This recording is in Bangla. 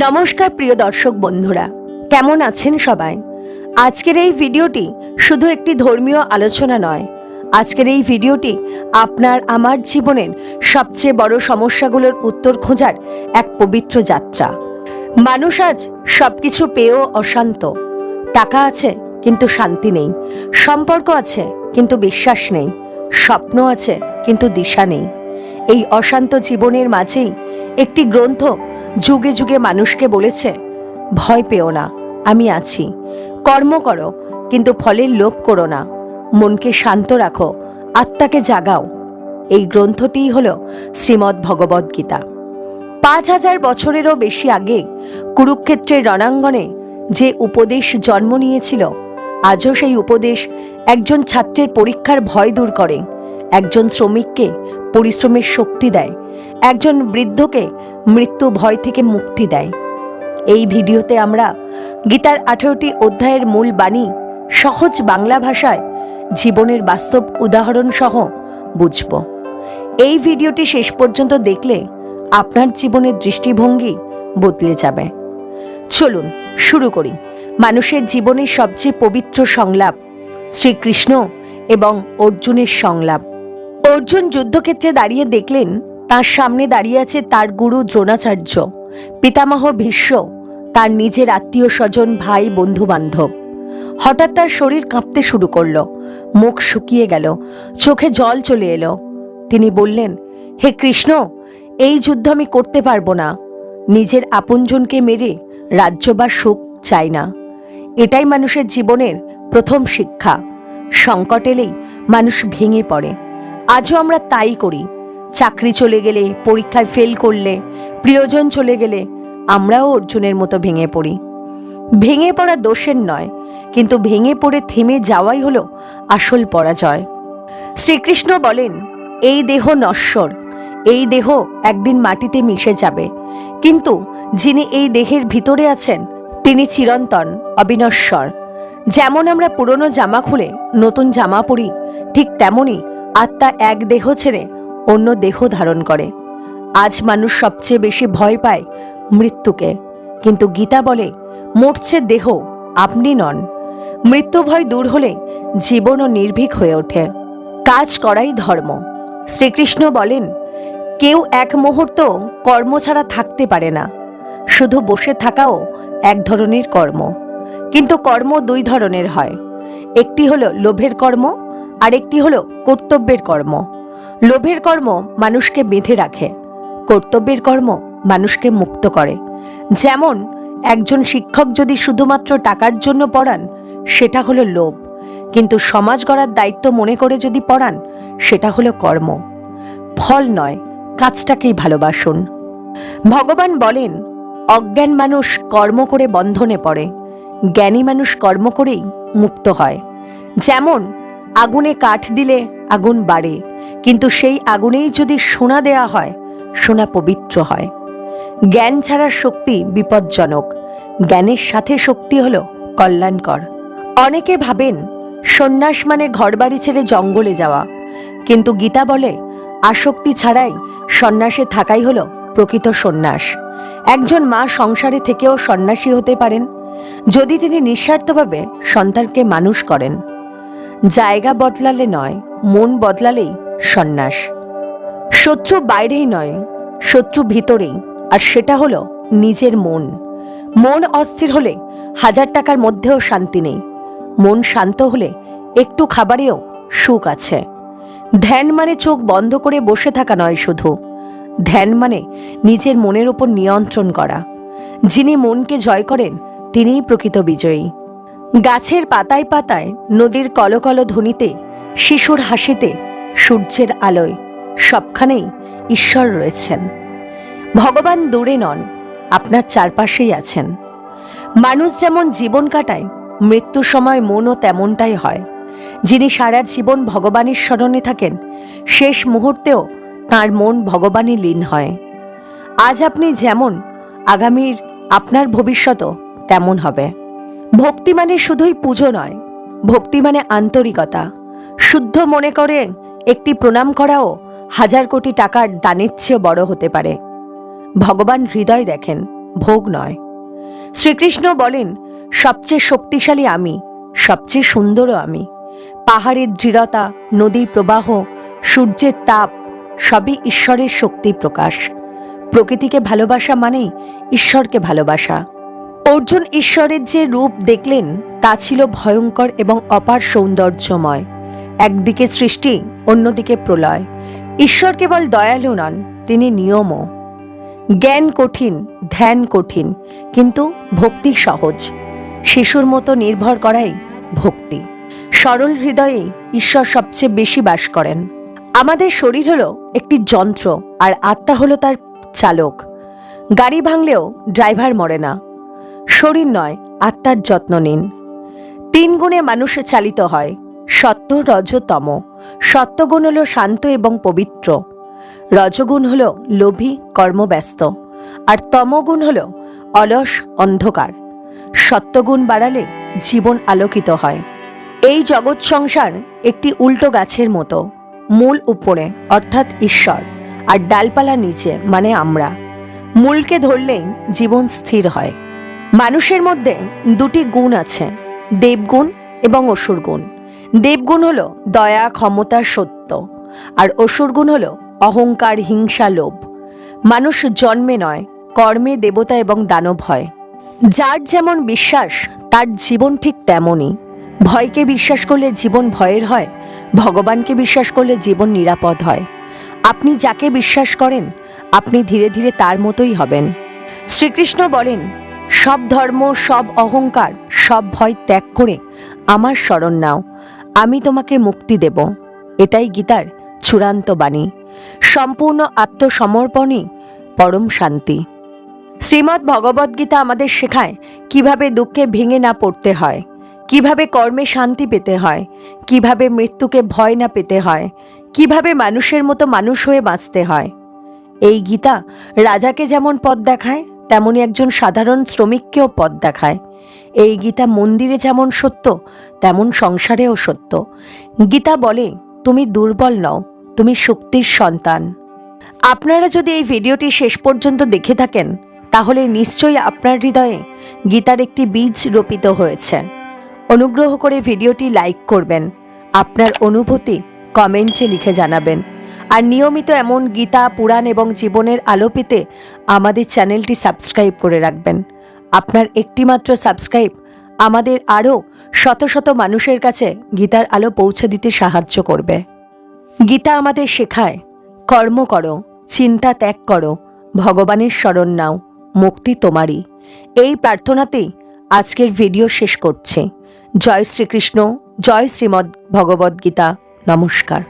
নমস্কার প্রিয় দর্শক বন্ধুরা, কেমন আছেন সবাই? আজকের এই ভিডিওটি শুধু একটি ধর্মীয় আলোচনা নয়, আজকের এই ভিডিওটি আপনার আমার জীবনের সবচেয়ে বড় সমস্যাগুলোর উত্তর খোঁজার এক পবিত্র যাত্রা। মানুষ আজ সবকিছু পেয়েও অশান্ত, টাকা আছে কিন্তু শান্তি নেই, সম্পর্ক আছে কিন্তু বিশ্বাস নেই, স্বপ্ন আছে কিন্তু দিশা নেই। এই অশান্ত জীবনের মাঝেই একটি গ্রন্থ যুগে যুগে মানুষকে বলেছে, ভয় পেও না, আমি আছি। কর্ম করো, কিন্তু ফলের লোভ করো না। মনকে শান্ত রাখো, আত্মাকে জাগাও। এই গ্রন্থটিই হল শ্রীমদ্ ভগবদ্ গীতা। পাঁচ হাজার বছরেরও বেশি আগে কুরুক্ষেত্রের রণাঙ্গনে যে উপদেশ জন্ম নিয়েছিল, আজও সেই উপদেশ একজন ছাত্রের পরীক্ষার ভয় দূর করে। একজন শ্রমিককে পরিশ্রমের শক্তি দেয়, একজন বৃদ্ধকে মৃত্যু ভয় থেকে মুক্তি দেয়। এই ভিডিওতে আমরা গীতার আঠেরোটি অধ্যায়ের মূল বাণী সহজ বাংলা ভাষায় জীবনের বাস্তব উদাহরণ সহ বুঝব। এই ভিডিওটি শেষ পর্যন্ত দেখলে আপনার জীবনের দৃষ্টিভঙ্গি বদলে যাবে। চলুন শুরু করি। মানুষের জীবনের সবচেয়ে পবিত্র সংলাপ শ্রীকৃষ্ণ এবং অর্জুনের সংলাপ। অর্জুন যুদ্ধক্ষেত্রে দাঁড়িয়ে দেখলেন, তার সামনে দাঁড়িয়ে আছে তার গুরু দ্রোণাচার্য, পিতামহ ভীষ্ম, তার নিজের আত্মীয় স্বজন, ভাই, বন্ধু বান্ধব। হঠাৎ তার শরীর কাঁপতে শুরু করল, মুখ শুকিয়ে গেল, চোখে জল চলে এলো। তিনি বললেন, হে কৃষ্ণ, এই যুদ্ধ আমি করতে পারব না। নিজের আপনজনকে মেরে রাজ্য বা সুখ চাই না। এটাই মানুষের জীবনের প্রথম শিক্ষা। সংকট এলেই মানুষ ভেঙে পড়ে। আজও আমরা তাই করি। চাকরি চলে গেলে, পরীক্ষায় ফেল করলে, প্রিয়জন চলে গেলে, আমরাও অর্জুনের মতো ভেঙে পড়ি। ভেঙে পড়া দোষের নয়, কিন্তু ভেঙে পড়ে থেমে যাওয়াই হলো আসল পরাজয়। শ্রীকৃষ্ণ বলেন, এই দেহ নশ্বর, এই দেহ একদিন মাটিতে মিশে যাবে। কিন্তু যিনি এই দেহের ভিতরে আছেন, তিনি চিরন্তন, অবিনশ্বর। যেমন আমরা পুরনো জামা খুলে নতুন জামা পরি, ঠিক তেমনই আত্মা এক দেহ ছেড়ে অন্য দেহ ধারণ করে। আজ মানুষ সবচেয়ে বেশি ভয় পায় মৃত্যুকে। কিন্তু গীতা বলে, মরছে দেহ, আপনি নন। মৃত্যু ভয় দূর হলে জীবনও নির্ভীক হয়ে ওঠে। কাজ করাই ধর্ম। শ্রীকৃষ্ণ বলেন, কেউ এক মুহূর্ত কর্ম ছাড়া থাকতে পারে না। শুধু বসে থাকাও এক ধরনের কর্ম। কিন্তু কর্ম দুই ধরনের হয়। একটি হলো লোভের কর্ম আর একটি হলো কর্তব্যের কর্ম। লোভের কর্ম মানুষকে বেঁধে রাখে। কর্তব্যের কর্ম মানুষকে মুক্ত করে। যেমন, একজন শিক্ষক যদি শুধুমাত্র টাকার জন্য পড়ান, সেটা হলো লোভ। কিন্তু সমাজ গড়ার দায়িত্ব মনে করে যদি পড়ান, সেটা হলো কর্ম। ফল নয়, কাজটাকেই ভালোবাসুন। ভগবান বলেন, অজ্ঞান মানুষ কর্ম করে বন্ধনে পড়ে। জ্ঞানী মানুষ কর্ম করেই মুক্ত হয়। যেমন আগুনে কাঠ দিলে আগুন বাড়ে, কিন্তু সেই আগুনেই যদি সোনা দেয়া হয়, সোনা পবিত্র হয়। জ্ঞান ছাড়ার শক্তি বিপজ্জনক, জ্ঞানের সাথে শক্তি হল কল্যাণকর। অনেকে ভাবেন, সন্ন্যাস মানে ঘরবাড়ি ছেড়ে জঙ্গলে যাওয়া, কিন্তু গীতা বলে, আসক্তি ছাড়াই সন্ন্যাসে থাকাই হলো প্রকৃত সন্ন্যাস। একজন মা সংসারে থেকেও সন্ন্যাসী হতে পারেন, যদি তিনি নিঃস্বার্থভাবে সন্তানকে মানুষ করেন। জায়গা বদলালে নয়, মন বদলালেই সন্ন্যাস। শত্রু বাইরেই নয়, শত্রু ভিতরেই, আর সেটা হলো নিজের মন। মন অস্থির হলে হাজার টাকার মধ্যেও শান্তি নেই। মন শান্ত হলে একটু খাবারেও সুখ আছে। ধ্যান মানে চোখ বন্ধ করে বসে থাকা নয় শুধু। ধ্যান মানে নিজের মনের ওপর নিয়ন্ত্রণ করা। যিনি মনকে জয় করেন, তিনিই প্রকৃত বিজয়ী। গাছের পাতায় পাতায় নদীর কলকল ধ্বনিতে, শিশুর হাসিতে সূর্যের আলোয় সবখানেই ঈশ্বর রয়েছেন। ভগবান দূরে নন, আপনার চারপাশেই আছেন। মানুষ যেমন জীবন কাটায় মৃত্যুর সময় মনও তেমনটাই হয়। যিনি সারা জীবন ভগবানের স্মরণে থাকেন, শেষ মুহূর্তেও তার মন ভগবানে লীন হয়। আজ আপনি যেমন, আগামীর আপনার ভবিষ্যতও তেমন হবে। ভক্তি মানে শুধুই পুজো নয়, ভক্তি মানে আন্তরিকতা। শুদ্ধ মনে করে একটি প্রণাম করাও হাজার কোটি টাকার দানের চেয়ে বড় হতে পারে। ভগবান হৃদয় দেখেন, ভোগ নয়। শ্রীকৃষ্ণ বলেন, সবচেয়ে শক্তিশালী আমি, সবচেয়ে সুন্দরও আমি। পাহাড়ের দৃঢ়তা, নদীর প্রবাহ, সূর্যের তাপ, সবই ঈশ্বরের শক্তির প্রকাশ। প্রকৃতিকে ভালোবাসা মানেই ঈশ্বরকে ভালোবাসা। অর্জুন ঈশ্বরের যে রূপ দেখলেন, তা ছিল ভয়ঙ্কর এবং অপার সৌন্দর্যময়। একদিকে সৃষ্টি, অন্যদিকে প্রলয়। ঈশ্বর কেবল দয়ালু নন, তিনি নিয়মও। জ্ঞান কঠিন, ধ্যান কঠিন, কিন্তু ভক্তি সহজ। শিশুর মতো নির্ভর করাই ভক্তি। সরল হৃদয়ে ঈশ্বর সবচেয়ে বেশি বাস করেন। আমাদের শরীর হলো একটি যন্ত্র, আর আত্মা হলো তার চালক। গাড়ি ভাঙলেও ড্রাইভার মরে না। শরীর নয়, আত্মার যত্ন নিন। তিন গুণে মানুষ চালিত হয় সত্য রজতম সত্যগুণ হলো শান্ত এবং পবিত্র। রজগুণ হল লোভী, কর্মব্যস্ত। আর তমগুণ হল অলস, অন্ধকার। সত্যগুণ বাড়ালে জীবন আলোকিত হয়। এই জগৎ সংসার একটি উল্টো গাছের মতো, মূল উপরে, অর্থাৎ ঈশ্বর, আর ডালপালা নিচে মানে আমরা। মূলকে ধরলেই জীবন স্থির হয়। মানুষের মধ্যে দুটি গুণ আছে, দেবগুণ এবং অসুর গুণ দেবগুণ হলো দয়া, ক্ষমতা, সত্য, আর অসুর গুণ হলো অহংকার, হিংসা, লোভ। মানুষ জন্মে নয়, কর্মে দেবতা এবং দানব হয়। যার যেমন বিশ্বাস, তার জীবন ঠিক তেমনই। ভয়কে বিশ্বাস করলে জীবন ভয়ের হয়, ভগবানকে বিশ্বাস করলে জীবন নিরাপদ হয়। আপনি যাকে বিশ্বাস করেন, আপনি ধীরে ধীরে তার মতোই হবেন। শ্রীকৃষ্ণ বলেন সব ধর্ম, সব অহংকার, সব ভয় ত্যাগ করে আমার শরণ নাও। আমি তোমাকে মুক্তি দেব। এটাই গীতার চূড়ান্ত বাণী। সম্পূর্ণ আত্মসমর্পণই পরম শান্তি। শ্রীমদ্ ভগবদ্গীতা আমাদের শেখায় কীভাবে দুঃখে ভেঙে না পড়তে হয়, কীভাবে কর্মে শান্তি পেতে হয়, কীভাবে মৃত্যুকে ভয় না পেতে হয়, কীভাবে মানুষের মতো মানুষ হয়ে বাঁচতে হয়। এই গীতা রাজাকে যেমন পথ দেখায় তেমনি একজন সাধারণ শ্রমিককেও পথ দেখায়। এই গীতা মন্দিরে যেমন সত্য, তেমন সংসারেও সত্য। গীতা বলে, তুমি দুর্বল নও, তুমি শক্তির সন্তান। আপনারা যদি এই ভিডিওটি শেষ পর্যন্ত দেখে থাকেন, তাহলে নিশ্চয়ই আপনার হৃদয়ে গীতার একটি বীজ রোপিত হয়েছে। অনুগ্রহ করে ভিডিওটি লাইক করবেন। আপনার অনুভূতি কমেন্টে লিখে জানাবেন। আর নিয়মিত এমন গীতা, পুরাণ এবং জীবনের আলো পেতে আমাদের চ্যানেলটি সাবস্ক্রাইব করে রাখবেন। আপনার একটিমাত্র সাবস্ক্রাইব আমাদের আরও শত শত মানুষের কাছে গীতার আলো পৌঁছে দিতে সাহায্য করবে। গীতা আমাদের শেখায়, কর্ম করো, চিন্তা ত্যাগ করো, ভগবানের শরণ নাও, মুক্তি তোমারই। এই প্রার্থনাতেই আজকের ভিডিও শেষ করছে। জয় শ্রীকৃষ্ণ, জয় শ্রীমদ্ ভগবদ্গীতা নমস্কার।